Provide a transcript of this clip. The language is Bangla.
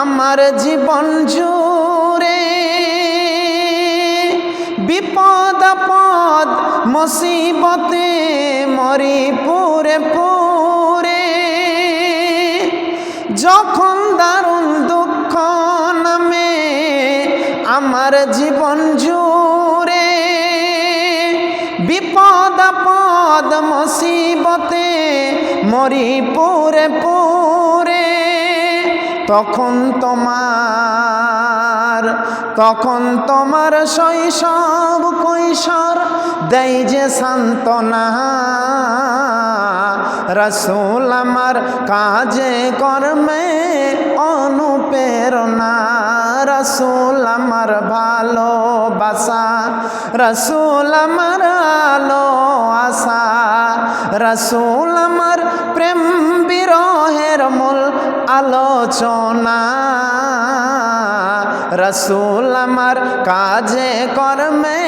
আমার জীবন জুড়ে বিপদ, আপদ, মুসিবতে মরি পুরে পুরে। যখন দারুণ দুঃখ নামে আমার জীবন জুড়ে বিপদ, আপদ, মুসিবতে মরি পুরে পুরে। তখন তোমার তখন তোমার শৈশব কৈশোর দেয় যে সান্ত্বনা। রসুল আমার কাজে, কর্মে অনুপ্রেরণা। রসুল আমার ভালোবাসা। রসুল আমার আলো আশা। রসুল আমার প্রেম বিরহের মূল আলোচনা। রসুল আমার কাজে কর্মে